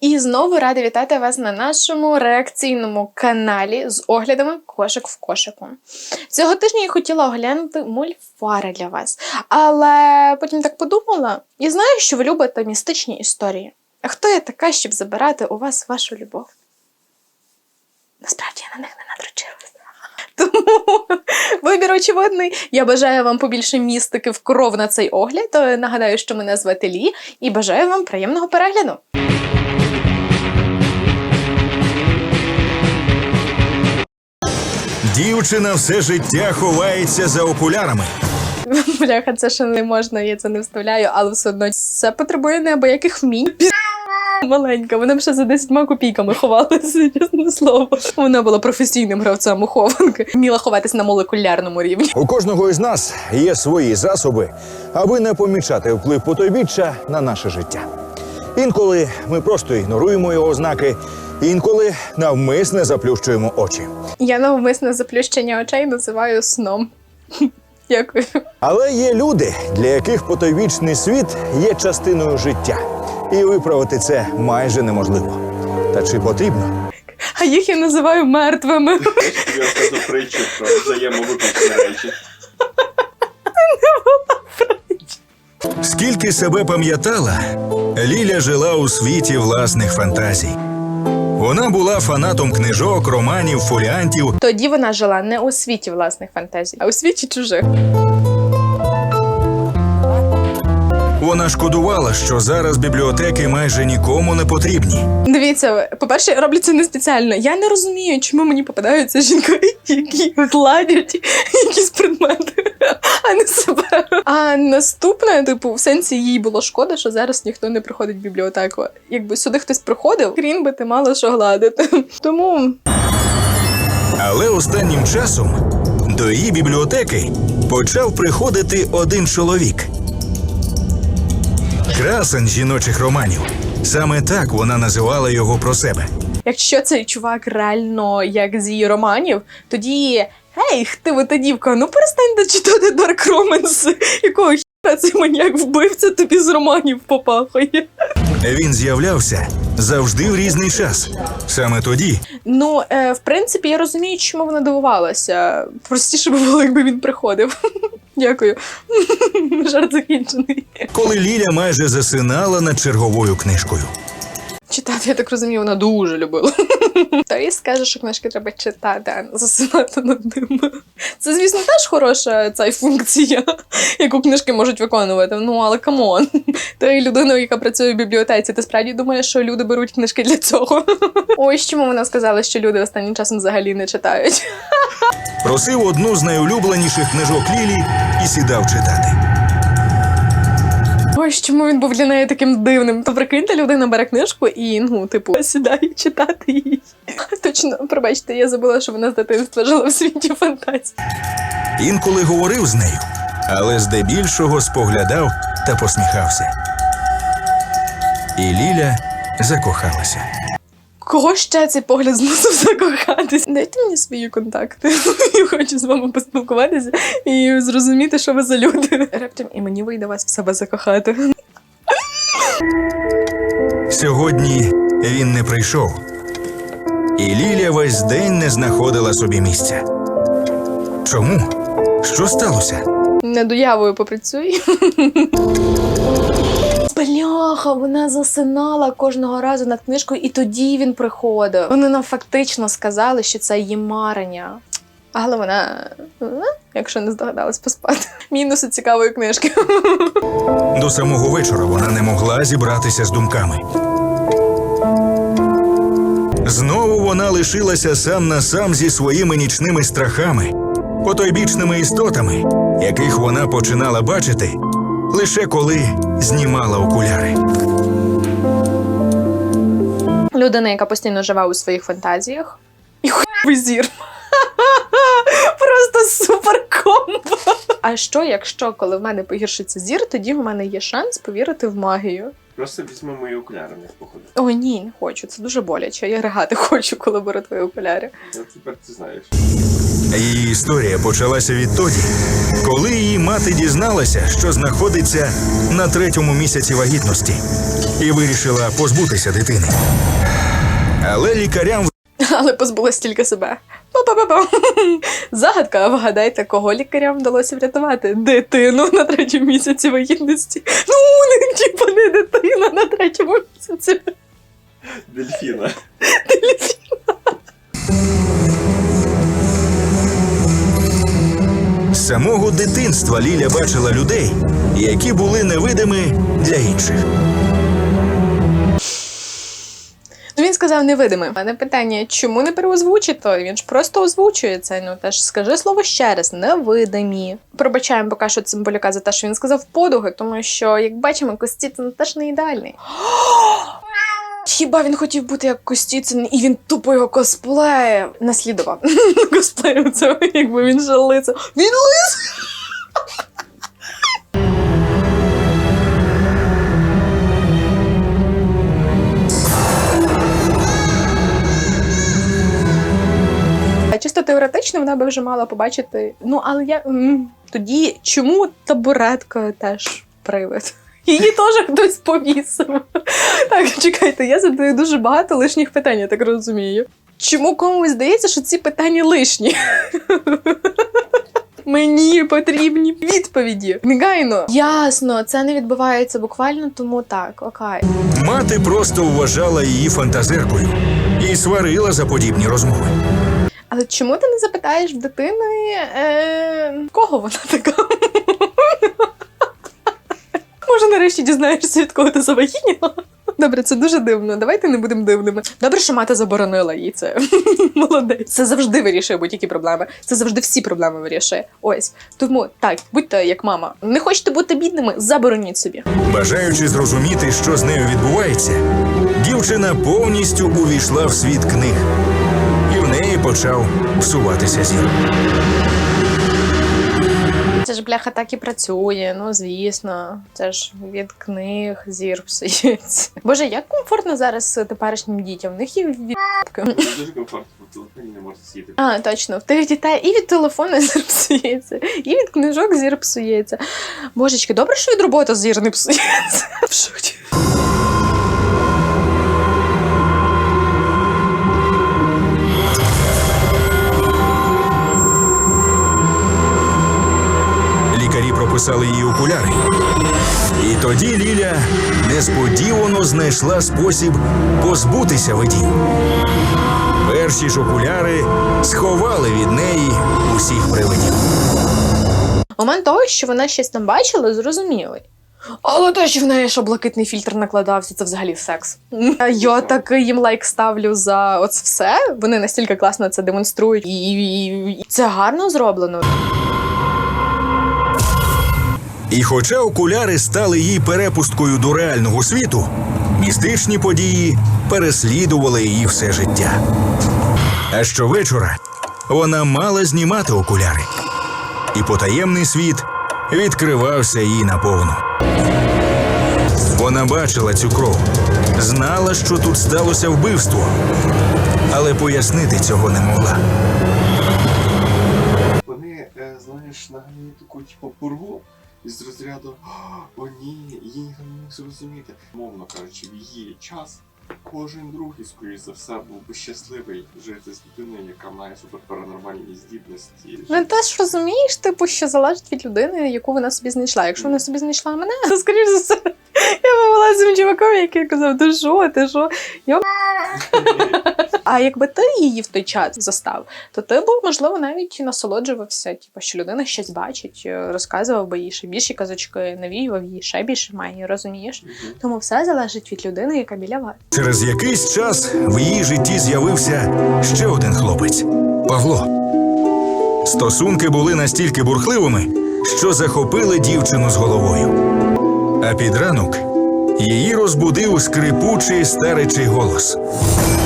І знову рада вітати вас на нашому реакційному каналі з оглядами кошик в кошику. Цього тижня я хотіла оглянути мульфари для вас, але потім так подумала і знаю, що ви любите містичні історії. А хто я така, щоб забирати у вас вашу любов? Насправді я на них не надручилася. Тому вибір очевидний. Я бажаю вам побільше містики в кров на цей огляд. Е, Нагадаю, що мене звати Лі, і бажаю вам приємного перегляду. Дівчина все життя ховається за окулярами. Бляха, це ще не можна, я це не вставляю, але все одно це потребує неабияких вмінь. Маленька, вона б ще за 10 копійками ховалася, чесне слово. Вона була професійним гравцем у хованки. Вміла ховатись на молекулярному рівні. У кожного із нас є свої засоби, аби не помічати вплив потойбіччя на наше життя. Інколи ми просто ігноруємо його ознаки, інколи навмисне заплющуємо очі. Я навмисне заплющення очей називаю сном. Дякую. Але є люди, для яких потойбічний світ є частиною життя, і виправити це майже неможливо. Та чи потрібно? А їх я називаю мертвими. Я скажу притчу про взаємовиключні речі. Скільки себе пам'ятала, Ліля жила у світі власних фантазій. Вона була фанатом книжок, романів, фоліантів, Тоді вона жила не у світі власних фантазій, а у світі чужих. Вона шкодувала, що зараз бібліотеки майже нікому не потрібні. Дивіться, по-перше, я роблю це не спеціально. Я не розумію, чому мені попадаються жінки, які гладять якісь предмети, а не себе. А наступне, типу, в сенсі їй було шкода, що зараз ніхто не приходить в бібліотеку. Якби сюди хтось приходив, крім би ти мало що гладити. Тому Але останнім часом до її бібліотеки почав приходити один чоловік. Красень жіночих романів. Саме так вона називала його про себе. якщо цей чувак реально як з її романів, тоді. Ей, ти ви дівка, ну перестань читати Dark Romance. Якого хіра цей маніяк вбивця тобі з романів попахає. Він з'являвся завжди в різний час. Саме тоді, Ну, е, в принципі, я розумію, чому вона дивувалася. Простіше би було, якби він приходив. Дякую. Жарт закінчений. коли Ліля майже засинала над черговою книжкою. Читати, я так розумію, вона дуже любила. Та і скаже, що книжки треба читати, а не засинати над ними. Це, звісно, теж хороша ця функція, яку книжки можуть виконувати. Ну, але камон. Ти людина, яка працює в бібліотеці, ти справді думаєш, що люди беруть книжки для цього? Ось чому вона сказала, що люди останнім часом взагалі не читають. Просив одну з найулюбленіших книжок Лілі і сідав читати. Ось чому він був для неї таким дивним. То прикиньте, людина бере книжку і ну, типу, сідає читати її. Точно, пробачте, я забула, що вона з дитинства жила в світі фантазії. Інколи говорив з нею, але здебільшого споглядав та посміхався. І Ліля закохалася. Кого ще цей погляд змусив закохатись? Дайте мені свої контакти. Я хочу з вами поспілкуватися і зрозуміти, що ви за люди. Раптом і мені вийде вас в себе закохати. Сьогодні він не прийшов, і Ліля весь день не знаходила собі місця. Чому? Що сталося? Над уявою попрацюй. Бляха, вона засинала кожного разу над книжкою, і тоді він приходив. Вони нам фактично сказали, що це її марення. Але вона, е, якщо не здогадалась поспати. Мінуси цікавої книжки. До самого вечора вона не могла зібратися з думками. Знову вона лишилася сам на сам зі своїми нічними страхами, потойбічними істотами, яких вона починала бачити лише коли знімала окуляри. Людина, яка постійно живе у своїх фантазіях. І хуй зір. Просто супер комбо. А що, якщо коли в мене погіршиться зір, тоді в мене є шанс повірити в магію. Просто візьми мої окуляри в них походу. О, ні, не хочу. Це дуже боляче. Я ригати хочу, коли беру твої окуляри. Ну, тепер ти знаєш. Її історія почалася відтоді, коли її мати дізналася, що знаходиться на третьому місяці вагітності, і вирішила позбутися дитини. Але лікарям Але позбулась тільки себе. Па-па-па-па. Загадка, вгадайте, кого лікарям вдалося врятувати? Дитину на третьому місяці вагітності. Ну, не типа не дитина на третьому місяці. Дельфіна. з самого дитинства Ліля бачила людей, які були невидимі для інших. Сказав невидимим. У мене питання, чому не переозвучить то? Він ж просто озвучує це. Ну теж скажи слово ще раз, невидимі. Пробачаємо поки що цимбалюка за те, що він сказав подуги, тому що, як бачимо, Костіцин теж не ідеальний. Хіба він хотів бути як Костіцин, і він тупо його косплеїв. Наслідував. Косплеїв це, якби він же лице. Він лис! теоретично вона би вже мала побачити. Ну, але я тоді чому табуретка теж привид? Її теж хтось повісив. Так, чекайте, я задаю дуже багато лишніх питань, я так розумію. Чому комусь здається, що ці питання лишні? Мені потрібні відповіді. Негайно. Ясно, це не відбувається буквально, тому так, окей. Мати просто вважала її фантазеркою і сварила за подібні розмови. Але чому ти не запитаєш в дитини, е, кого вона така? Може, нарешті дізнаєшся, від кого ти завагітніла? Добре, це дуже дивно. Давайте не будемо дивними. Добре, що мати заборонила їй це. Молодець. Це завжди вирішує будь-які проблеми. Це завжди всі проблеми вирішує. Ось. Тому так, будьте як мама. Не хочете бути бідними, забороніть собі. Бажаючи зрозуміти, що з нею відбувається, дівчина повністю увійшла в світ книг, почав псуватися зір. Це ж бляха так і працює, ну звісно. Це ж від книг зір псується. Боже, як комфортно зараз теперішнім дітям? В них є від... Дуже комфортно, в телефоні не можна сидіти. А, точно, в тих дітей і від телефону зір псується, і від книжок зір псується. Божечки, добре, що від роботи зір не псується. В. прописали їй окуляри. І тоді Ліля несподівано знайшла спосіб позбутися видінь. Перші ж окуляри сховали від неї усіх привидів. Момент того, що вона щось там бачила, зрозумілий. Але те, що в неї що блакитний фільтр накладався, це взагалі секс. Я так їм лайк ставлю за оце все. Вони настільки класно це демонструють, і, і, і це гарно зроблено. І хоча окуляри стали їй перепусткою до реального світу, містичні події переслідували її все життя. А щовечора вона мала знімати окуляри, і потаємний світ відкривався їй наповну. Вона бачила цю кров, знала, що тут сталося вбивство, але пояснити цього не могла. Вони, е, знаєш, наганяють таку типу пургу із розряду о ні, її ніхто не міг зрозуміти. Мовно кажучи, в її час кожен другий, скоріш за все, був би щасливий жити з людиною, яка має суперпаранормальні здібності. Ну теж розумієш, типу, що залежить від людини, яку вона собі знайшла. Якщо вона собі знайшла мене, то скоріш за все, я була цим чуваком, який казав, ти що, ти що? Йо. А якби ти її в той час застав, то ти б, можливо, навіть насолоджувався, типу, що людина щось бачить, е, розказував би їй ще більші казочки, навіював їй ще більше має, розумієш? Тому все залежить від людини, яка біля вас. Через якийсь час в її житті з'явився ще один хлопець Павло. Стосунки були настільки бурхливими, що захопили дівчину з головою. А під ранок її розбудив скрипучий старечий голос.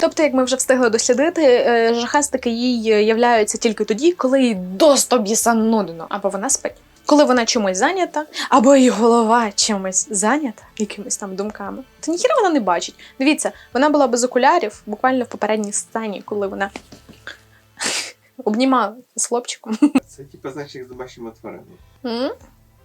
Тобто, як ми вже встигли дослідити, е, жахастики їй являються тільки тоді, коли їй до біса нудно, або вона спить. Коли вона чимось зайнята, або її голова чимось зайнята, якимись там думками, то ніхіра вона не бачить. Дивіться, вона була без окулярів буквально в попередній сцені, коли вона обнімала з хлопчиком. Це типу, знаєш, як з домашніми тваринами.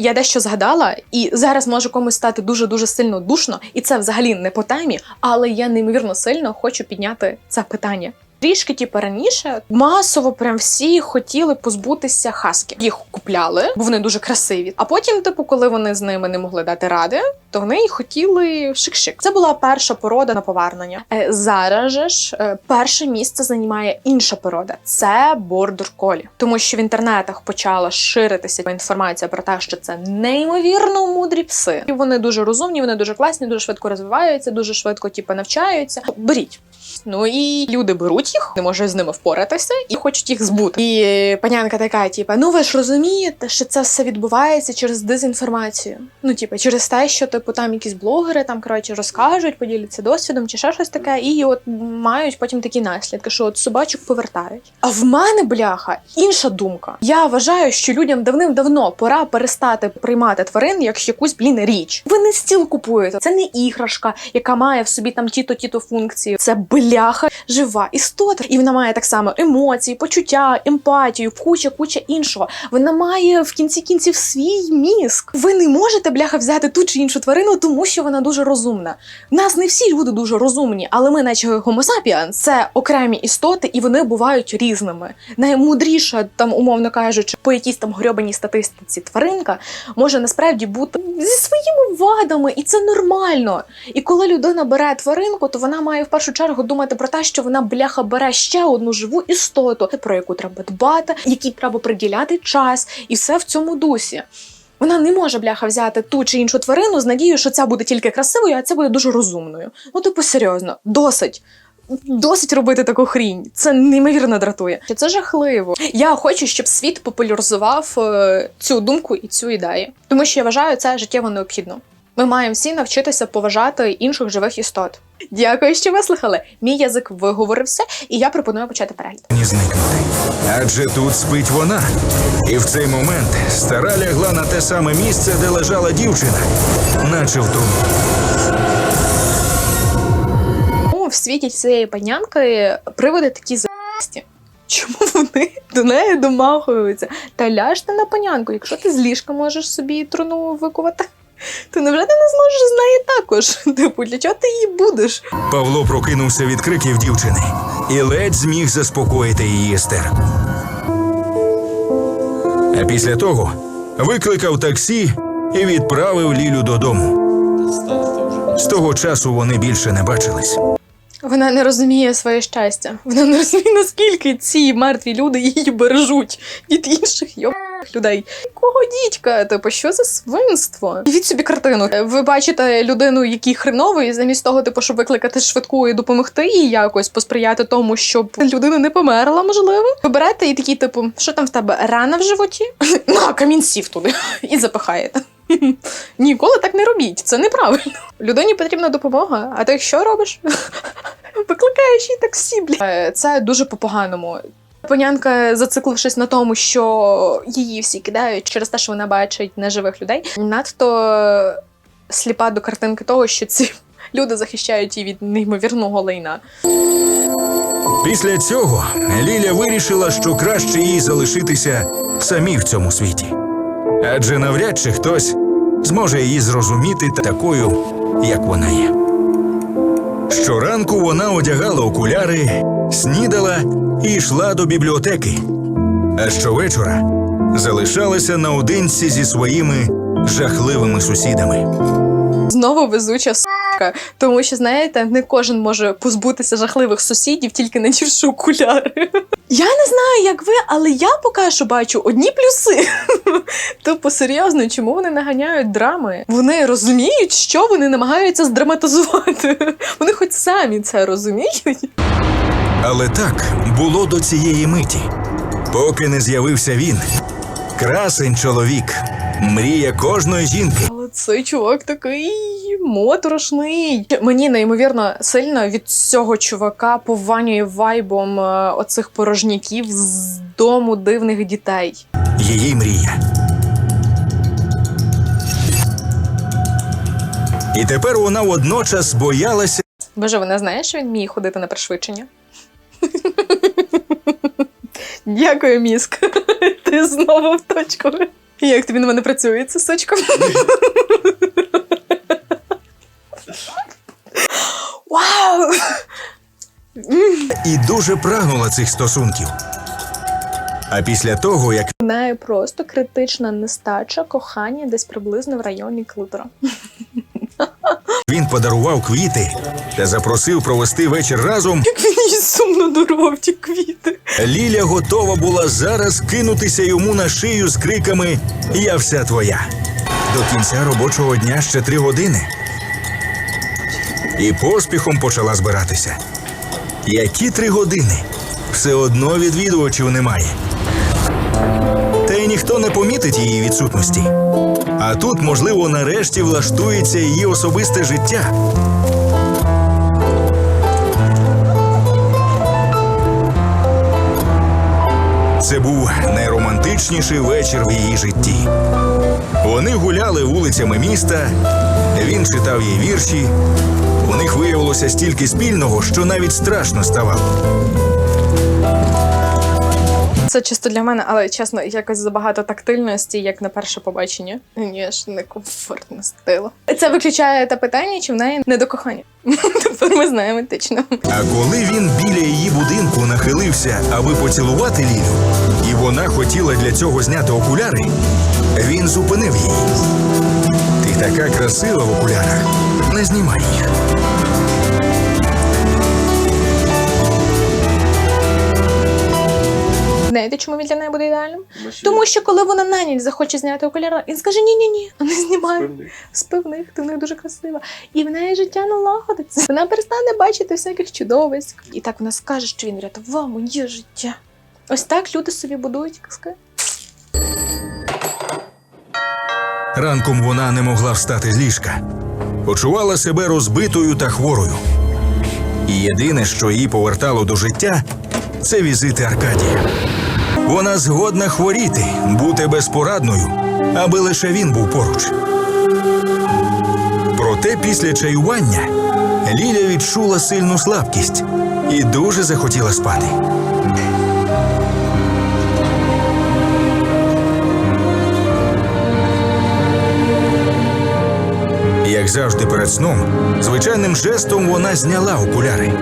Я дещо згадала, і зараз може комусь стати дуже дуже сильно душно, і це взагалі не по темі, але я неймовірно сильно хочу підняти це питання. Трішки, типу, раніше масово прям всі хотіли позбутися хаски. Їх купляли, бо вони дуже красиві. А потім, типу, коли вони з ними не могли дати ради, то вони хотіли шик-шик. Це була перша порода на повернення. Е, зараз же ж е, перше місце займає інша порода це бордер колі, тому що в інтернетах почала ширитися інформація про те, що це неймовірно мудрі пси. І вони дуже розумні, вони дуже класні, дуже швидко розвиваються, дуже швидко типу, навчаються. Беріть. Ну і люди беруть їх, не можуть з ними впоратися і хочуть їх збути. І панянка така, типа, ну ви ж розумієте, що це все відбувається через дезінформацію. Ну, типа, через те, що типу там якісь блогери там коротше розкажуть, поділяться досвідом чи ще щось таке, і от мають потім такі наслідки, що от собачок повертають. А в мене бляха інша думка. Я вважаю, що людям давним-давно пора перестати приймати тварин як якусь блін річ. Ви не стіл купуєте, це не іграшка, яка має в собі там ті-то, ті-то функції. Це бляха жива істота, і вона має так само емоції, почуття, емпатію, куча, куча іншого. Вона має в кінці кінців свій мізк. Ви не можете бляха взяти ту чи іншу тварину, тому що вона дуже розумна. Нас не всі люди дуже розумні, але ми, наче sapiens, це окремі істоти, і вони бувають різними. Наймудріша, там, умовно кажучи, по якійсь там грьобаній статистиці тваринка може насправді бути зі своїми вадами, і це нормально. І коли людина бере тваринку, то вона має в першу чергу думати про те, що вона бляха бере ще одну живу істоту, про яку треба дбати, якій треба приділяти час, і все в цьому дусі. Вона не може бляха взяти ту чи іншу тварину з надією, що ця буде тільки красивою, а ця буде дуже розумною. Ну, типу, серйозно, досить. Досить робити таку хрінь. Це неймовірно дратує. Це жахливо. Я хочу, щоб світ популяризував е, цю думку і цю ідею, тому що я вважаю це життєво необхідно. Ми маємо всі навчитися поважати інших живих істот. Дякую, що вислухали. Мій язик виговорився, і я пропоную почати перегляд. ні зникнути. Адже тут спить вона. І в цей момент стара лягла на те саме місце, де лежала дівчина, наче в. Чому в світі цієї панянки приводи такі за**сті? Чому вони до неї домахуються? Та ляжте на панянку, якщо ти з ліжка можеш собі труну викувати. То невже ти не зможеш з неї також? Типу, для чого ти її будеш? Павло прокинувся від криків дівчини і ледь зміг заспокоїти її естер. А після того викликав таксі і відправив Лілю додому. З того часу вони більше не бачились. Вона не розуміє своє щастя. Вона не розуміє, наскільки ці мертві люди її бережуть від інших йобаних людей. Кого дідька? Типу, що за свинство? Віть собі картину. Ви бачите людину, який хреновий, замість того, типу, щоб викликати швидку і допомогти їй якось посприяти тому, щоб людина не померла, можливо. Ви берете і такі, типу, що там в тебе рана в животі? На камінців туди і запихаєте. Ніколи так не робіть, це неправильно. Людині потрібна допомога, а ти що робиш? Викликаєш їй таксі, бля. Е, Це дуже по-поганому. Панянка, зациклившись на тому, що її всі кидають через те, що вона бачить неживих людей, надто сліпа до картинки того, що ці люди захищають її від неймовірного лайна. Після цього Ліля вирішила, що краще їй залишитися самій в цьому світі. Адже навряд чи хтось зможе її зрозуміти такою, як вона є. Щоранку вона одягала окуляри, снідала і йшла до бібліотеки. А щовечора залишалася наодинці зі своїми жахливими сусідами. Знову везуча сука. Тому що, знаєте, не кожен може позбутися жахливих сусідів, тільки надівши окуляри. Я не знаю, як ви, але я поки що бачу одні плюси. Тобто, серйозно, чому вони наганяють драми? Вони розуміють, що вони намагаються здраматизувати. Вони хоч самі це розуміють. Але так було до цієї миті, поки не з'явився він. Красень чоловік, мрія кожної жінки. Але цей чувак такий моторошний. Мені неймовірно сильно від цього чувака пованює вайбом е, оцих порожняків з дому дивних дітей. Її мрія. І тепер вона водночас боялася. Боже, вона знає, що він вміє ходити на пришвидшення. Дякую, міск. Ти знову в точку. Як тобі на мене працює ця сучка? Вау! і дуже прагнула цих стосунків. А після того, як У неї просто критична нестача кохання десь приблизно в районі клитора. він подарував квіти та запросив провести вечір разом, Як він її сумно дарував ті квіти. Ліля готова була зараз кинутися йому на шию з криками Я вся твоя. До кінця робочого дня ще три години. І поспіхом почала збиратися. Які три години? Все одно відвідувачів немає. Та й ніхто не помітить її відсутності. А тут, можливо, нарешті влаштується її особисте життя. Найромантичніший вечір в її житті. Вони гуляли вулицями міста, він читав їй вірші. У них виявилося стільки спільного, що навіть страшно ставало. Це чисто для мене, але чесно, якось забагато тактильності, як на перше побачення. Ні, ж некомфортно стило. Це виключає те питання, чи в неї не до кохання. Тепер ми знаємо точно. А коли він біля її будинку нахилився, аби поцілувати Лілю, і вона хотіла для цього зняти окуляри, він зупинив її. Ти така красива в окулярах. Не знімай їх. Знаєте, чому він для неї буде ідеальним? Тому що коли вона на ніч захоче зняти окуляри, він скаже: ні, ні, ні, не знімай. Спи в них, ти в них дуже красива. І в неї життя налагодиться. Вона перестане бачити всяких чудовиськ. І так вона скаже, що він врятував моє життя. Ось так люди собі будують казки. Ранком вона не могла встати з ліжка. Почувала себе розбитою та хворою. І єдине, що її повертало до життя, це візити Аркадія. Вона згодна хворіти, бути безпорадною, аби лише він був поруч. Проте після чаювання Ліля відчула сильну слабкість і дуже захотіла спати. Як завжди перед сном, звичайним жестом вона зняла окуляри.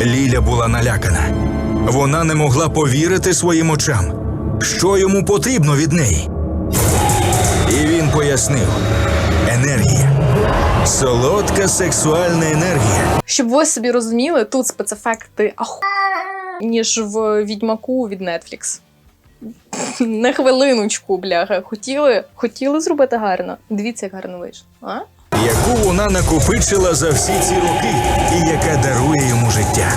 Ліля була налякана. Вона не могла повірити своїм очам, що йому потрібно від неї. І він пояснив: енергія. Солодка сексуальна енергія. Щоб ви собі розуміли, тут спецефекти аху ніж в відьмаку від Netflix. На хвилиночку, бляха. Хотіли, хотіли зробити гарно. Дивіться, як гарно вийшло. А? Яку вона накопичила за всі ці роки, і яка дарує йому життя.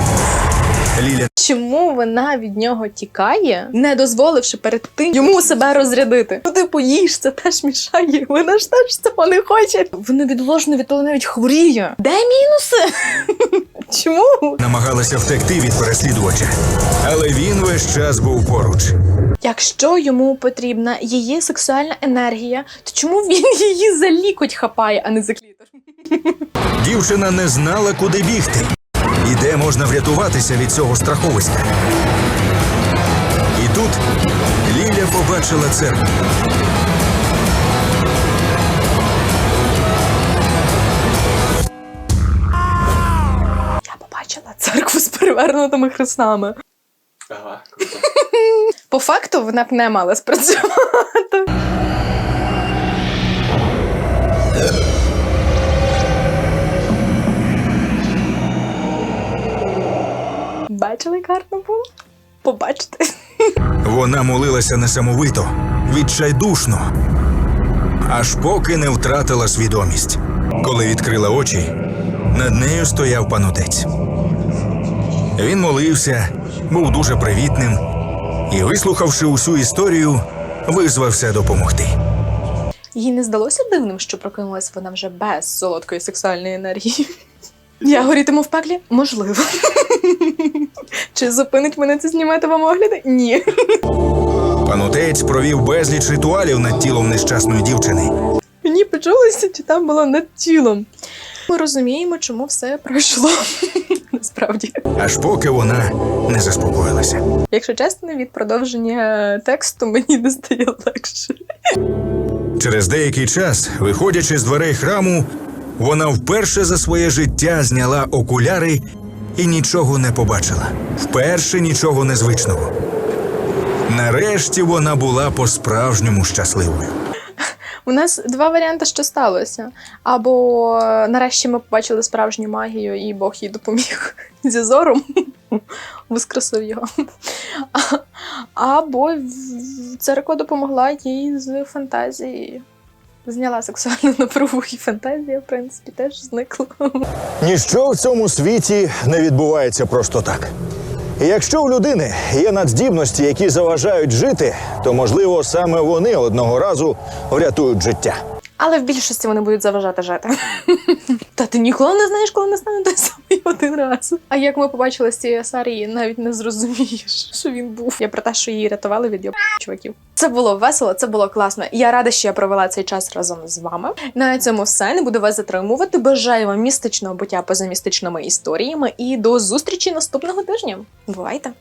Ліля Чому вона від нього тікає, не дозволивши перед тим йому себе розрядити? Ну, типу, їй ж це теж мішає. Вона ж теж цього не хоче. Вона відложено від того навіть хворіє. Де мінуси? Чому? намагалася втекти від переслідувача, але він весь час був поруч. Якщо йому потрібна її сексуальна енергія, то чому він її за лікоть хапає, а не за клітор? Дівчина не знала, куди бігти і де можна врятуватися від цього страховиська. І тут Ліля побачила церкву. Я побачила церкву з перевернутими хрестами. Ага, круто. По факту вона б не мала спрацювати. Бачили, як гарно було? Побачите. Вона молилася несамовито, відчайдушно, аж поки не втратила свідомість. Коли відкрила очі, над нею стояв панотець. Він молився, був дуже привітним і, вислухавши усю історію, визвався допомогти. Їй не здалося дивним, що прокинулась вона вже без солодкої сексуальної енергії. Я горітиму в пеклі? Можливо. Чи зупинить мене це знімати вам огляди? Ні. Панотець провів безліч ритуалів над тілом нещасної дівчини, мені почулося, чи там було над тілом. Ми розуміємо, чому все пройшло. Насправді. аж поки вона не заспокоїлася. Якщо чесно, від продовження тексту мені не стає легше. Через деякий час, виходячи з дверей храму, вона вперше за своє життя зняла окуляри і нічого не побачила. Вперше нічого незвичного. Нарешті вона була по-справжньому щасливою. У нас два варіанти, що сталося. Або е, нарешті ми побачили справжню магію, і Бог їй допоміг зі зором, воскресив його. Або церква допомогла їй з фантазією. Зняла сексуальну напругу, і фантазія, в принципі, теж зникла. Ніщо в цьому світі не відбувається просто так. І якщо у людини є надздібності, які заважають жити, то можливо саме вони одного разу врятують життя. Але в більшості вони будуть заважати жити. Та ти ніколи не знаєш, коли настане той один раз. А як ми побачили з цієї Сарії, навіть не зрозумієш, що він був. Я про те, що її рятували від йоб чуваків. Це було весело, це було класно. Я рада, що я провела цей час разом з вами. На цьому все. Не буду вас затримувати. Бажаю вам містичного буття поза містичними історіями і до зустрічі наступного тижня. Бувайте!